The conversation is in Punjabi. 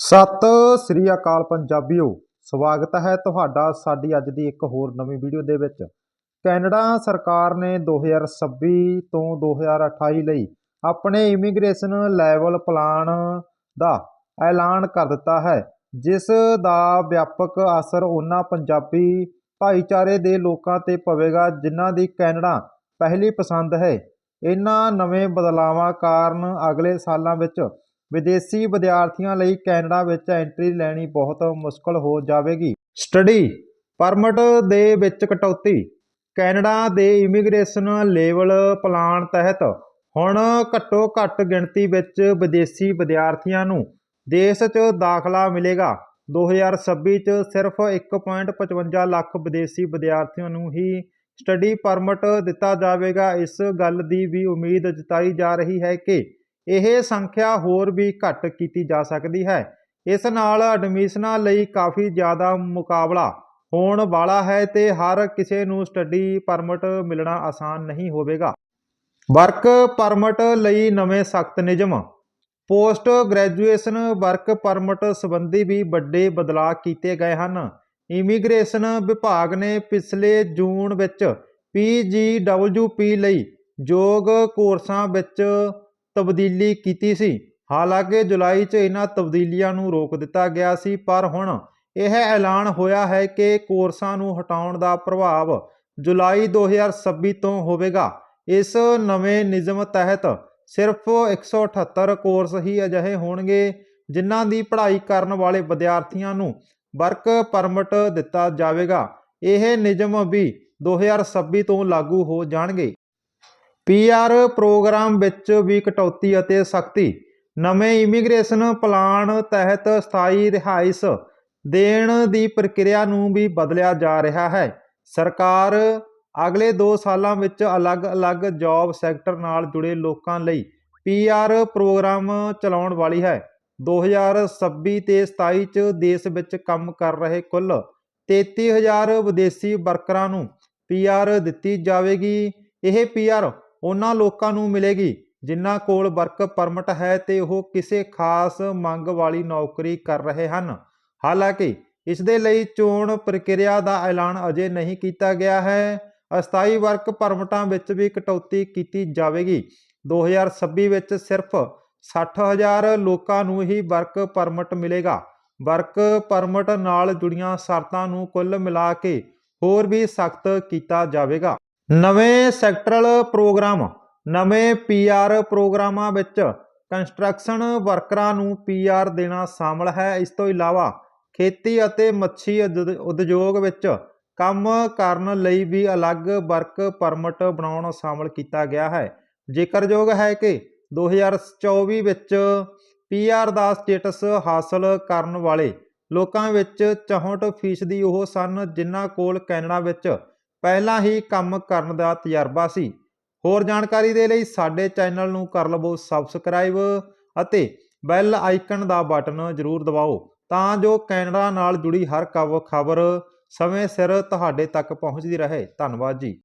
ਸਤਿ ਸ੍ਰੀ ਅਕਾਲ ਪੰਜਾਬੀਓ, ਸਵਾਗਤ ਹੈ ਤੁਹਾਡਾ ਸਾਡੀ ਅੱਜ ਦੀ ਇੱਕ ਹੋਰ ਨਵੀਂ ਵੀਡੀਓ ਦੇ ਵਿੱਚ। ਕੈਨੇਡਾ ਸਰਕਾਰ ਨੇ 2026 ਤੋਂ 2028 ਲਈ ਆਪਣੇ ਇਮੀਗ੍ਰੇਸ਼ਨ ਲੈਵਲ ਪਲਾਨ ਦਾ ਐਲਾਨ ਕਰ ਦਿੱਤਾ ਹੈ, ਜਿਸ ਦਾ ਵਿਆਪਕ ਅਸਰ ਉਹਨਾਂ ਪੰਜਾਬੀ ਭਾਈਚਾਰੇ ਦੇ ਲੋਕਾਂ ਤੇ ਪਵੇਗਾ, ਜਿਨ੍ਹਾਂ ਦੀ ਕੈਨੇਡਾ ਪਹਿਲੀ ਪਸੰਦ ਹੈ। ਇਹਨਾਂ ਨਵੇਂ ਬਦਲਾਵਾਂ ਕਾਰਨ ਅਗਲੇ ਸਾਲਾਂ ਵਿੱਚ ਵਿਦੇਸ਼ੀ ਵਿਦਿਆਰਥੀਆਂ ਲਈ ਕੈਨੇਡਾ ਵਿੱਚ ਐਂਟਰੀ ਲੈਣੀ ਬਹੁਤ ਮੁਸ਼ਕਲ ਹੋ ਜਾਵੇਗੀ। ਸਟੱਡੀ ਪਰਮਿਟ ਦੇ ਵਿੱਚ ਕਟੌਤੀ। ਕੈਨੇਡਾ ਦੇ ਇਮੀਗ੍ਰੇਸ਼ਨ ਲੈਵਲ ਪਲਾਨ ਤਹਿਤ ਹੁਣ ਘੱਟੋ ਘੱਟ ਗਿਣਤੀ ਵਿੱਚ ਵਿਦੇਸ਼ੀ ਵਿਦਿਆਰਥੀਆਂ ਨੂੰ ਦੇਸ਼ 'ਚ ਦਾਖਲਾ ਮਿਲੇਗਾ। 2026 'ਚ ਸਿਰਫ 1.55 ਲੱਖ ਵਿਦੇਸ਼ੀ ਵਿਦਿਆਰਥੀਆਂ ਨੂੰ ਹੀ ਸਟੱਡੀ ਪਰਮਿਟ ਦਿੱਤਾ ਜਾਵੇਗਾ। ਇਸ ਗੱਲ ਦੀ ਵੀ ਉਮੀਦ ਜਤਾਈ ਜਾ ਰਹੀ ਹੈ ਕਿ ਇਹ ਸੰਖਿਆ ਹੋਰ ਵੀ ਘੱਟ ਕੀਤੀ ਜਾ ਸਕਦੀ ਹੈ। ਇਸ ਨਾਲ ਐਡਮਿਸ਼ਨਾਂ ਲਈ ਕਾਫੀ ਜ਼ਿਆਦਾ ਮੁਕਾਬਲਾ ਹੋਣ ਵਾਲਾ ਹੈ ਤੇ ਹਰ ਕਿਸੇ ਨੂੰ ਸਟੱਡੀ ਪਰਮਿਟ ਮਿਲਣਾ ਆਸਾਨ ਨਹੀਂ ਹੋਵੇਗਾ। ਵਰਕ ਪਰਮਿਟ ਲਈ ਨਵੇਂ ਸਖਤ ਨਿਯਮ। ਪੋਸਟ ਗ੍ਰੈਜੂਏਸ਼ਨ ਵਰਕ ਪਰਮਿਟ ਸੰਬੰਧੀ ਵੀ ਵੱਡੇ ਬਦਲਾਅ ਕੀਤੇ ਗਏ ਹਨ। ਇਮੀਗ੍ਰੇਸ਼ਨ ਵਿਭਾਗ ਨੇ ਪਿਛਲੇ ਜੂਨ ਵਿੱਚ ਪੀਜੀਡਬਲਯੂਪੀ ਲਈ ਯੋਗ ਕੋਰਸਾਂ ਵਿੱਚ ਤਬਦੀਲੀ ਕੀਤੀ ਸੀ। ਹਾਲਾਂਕਿ ਜੁਲਾਈ 'ਚ ਇਹਨਾਂ ਤਬਦੀਲੀਆਂ ਨੂੰ ਰੋਕ ਦਿੱਤਾ ਗਿਆ ਸੀ, ਪਰ ਹੁਣ ਇਹ ਐਲਾਨ ਹੋਇਆ ਹੈ ਕਿ ਕੋਰਸਾਂ ਨੂੰ ਹਟਾਉਣ ਦਾ ਪ੍ਰਭਾਵ ਜੁਲਾਈ 2026 ਤੋਂ ਹੋਵੇਗਾ। ਇਸ ਨਵੇਂ ਨਿਯਮ ਤਹਿਤ ਸਿਰਫ 178 ਕੋਰਸ ਹੀ ਅਜਿਹੇ ਹੋਣਗੇ, ਜਿਨ੍ਹਾਂ ਦੀ ਪੜ੍ਹਾਈ ਕਰਨ ਵਾਲੇ ਵਿਦਿਆਰਥੀਆਂ ਨੂੰ ਵਰਕ ਪਰਮਿਟ ਦਿੱਤਾ ਜਾਵੇਗਾ। ਇਹ ਨਿਯਮ ਵੀ 2026 ਤੋਂ ਲਾਗੂ ਹੋ ਜਾਣਗੇ। ਪੀਆਰ ਪ੍ਰੋਗਰਾਮ ਵਿੱਚ ਵੀ ਕਟੌਤੀ ਅਤੇ ਸਖਤੀ। ਨਵੇਂ ਇਮੀਗ੍ਰੇਸ਼ਨ ਪਲਾਨ ਤਹਿਤ ਸਥਾਈ ਰਿਹਾਇਸ਼ ਦੇਣ ਦੀ ਪ੍ਰਕਿਰਿਆ ਨੂੰ ਵੀ ਬਦਲਿਆ ਜਾ ਰਿਹਾ ਹੈ। ਸਰਕਾਰ ਅਗਲੇ 2 ਸਾਲਾਂ ਵਿੱਚ ਅਲੱਗ-ਅਲੱਗ ਜੌਬ ਸੈਕਟਰ ਨਾਲ ਜੁੜੇ ਲੋਕਾਂ ਲਈ ਪੀਆਰ ਪ੍ਰੋਗਰਾਮ ਚਲਾਉਣ ਵਾਲੀ ਹੈ। 2026 ਤੇ 27 ਚ ਦੇਸ਼ ਵਿੱਚ ਕੰਮ ਕਰ ਰਹੇ ਕੁੱਲ 33000 ਵਿਦੇਸ਼ੀ ਵਰਕਰਾਂ ਨੂੰ ਪੀਆਰ ਦਿੱਤੀ ਜਾਵੇਗੀ। ਇਹ ਪੀਆਰ ਉਹਨਾਂ ਲੋਕਾਂ ਨੂੰ ਮਿਲੇਗੀ, ਜਿਨ੍ਹਾਂ ਕੋਲ ਵਰਕ ਪਰਮਿਟ ਹੈ ਤੇ ਉਹ ਕਿਸੇ ਖਾਸ ਮੰਗ ਵਾਲੀ ਨੌਕਰੀ ਕਰ ਰਹੇ ਹਨ। ਹਾਲਾਂਕਿ, ਇਸ ਦੇ ਲਈ ਚੋਣ ਪ੍ਰਕਿਰਿਆ ਦਾ ਐਲਾਨ ਅਜੇ ਨਹੀਂ ਕੀਤਾ ਗਿਆ ਹੈ। ਅਸਥਾਈ ਵਰਕ ਪਰਮਿਟਾਂ ਵਿੱਚ ਵੀ ਕਟੌਤੀ ਕੀਤੀ ਜਾਵੇਗੀ। 2026 ਵਿੱਚ ਸਿਰਫ 60000 ਲੋਕਾਂ ਨੂੰ ਹੀ ਵਰਕ ਪਰਮਿਟ ਮਿਲੇਗਾ। ਵਰਕ ਪਰਮਿਟ ਨਾਲ ਜੁੜੀਆਂ ਸ਼ਰਤਾਂ ਨੂੰ ਕੁੱਲ ਮਿਲਾ ਕੇ ਹੋਰ ਵੀ ਸਖਤ ਕੀਤਾ ਜਾਵੇਗਾ। ਨਵੇਂ ਸੈਕਟਰਲ ਪ੍ਰੋਗਰਾਮ, ਨਵੇਂ ਪੀਆਰ ਪ੍ਰੋਗਰਾਮਾਂ ਵਿੱਚ ਕੰਸਟਰਕਸ਼ਨ ਵਰਕਰਾਂ ਨੂੰ ਪੀਆਰ ਦੇਣਾ ਸ਼ਾਮਲ ਹੈ। ਇਸ ਤੋਂ ਇਲਾਵਾ ਖੇਤੀ ਅਤੇ ਮੱਛੀ ਉਦ- ਉਦਯੋਗ ਵਿੱਚ ਕੰਮ ਕਰਨ ਲਈ ਵੀ ਅਲੱਗ ਵਰਕ ਪਰਮਿਟ ਬਣਾਉਣ ਸ਼ਾਮਲ ਕੀਤਾ ਗਿਆ ਹੈ। ਜ਼ਿਕਰਯੋਗ ਹੈ ਕਿ 2024 ਵਿੱਚ ਪੀਆਰ ਦਾ ਸਟੇਟਸ ਹਾਸਲ ਕਰਨ ਵਾਲੇ ਲੋਕਾਂ ਵਿੱਚ 64% ਉਹ ਸਨ ਜਿਨ੍ਹਾਂ ਕੋਲ ਕੈਨੇਡਾ ਵਿੱਚ ਪਹਿਲਾਂ ਹੀ ਕੰਮ ਕਰਨ ਦਾ ਤਜਰਬਾ ਸੀ। ਹੋਰ ਜਾਣਕਾਰੀ ਦੇ ਲਈ ਸਾਡੇ ਚੈਨਲ ਨੂੰ ਕਰ ਲਵੋ ਸਬਸਕ੍ਰਾਈਬ ਅਤੇ ਬੈਲ ਆਈਕਨ ਦਾ ਬਟਨ ਜ਼ਰੂਰ ਦਬਾਓ ਤਾਂ ਜੋ ਕੈਨੇਡਾ ਨਾਲ ਜੁੜੀ ਹਰ ਖਬਰ ਸਮੇਂ ਸਿਰ ਤੁਹਾਡੇ ਤੱਕ ਪਹੁੰਚਦੀ ਰਹੇ। ਧੰਨਵਾਦ ਜੀ।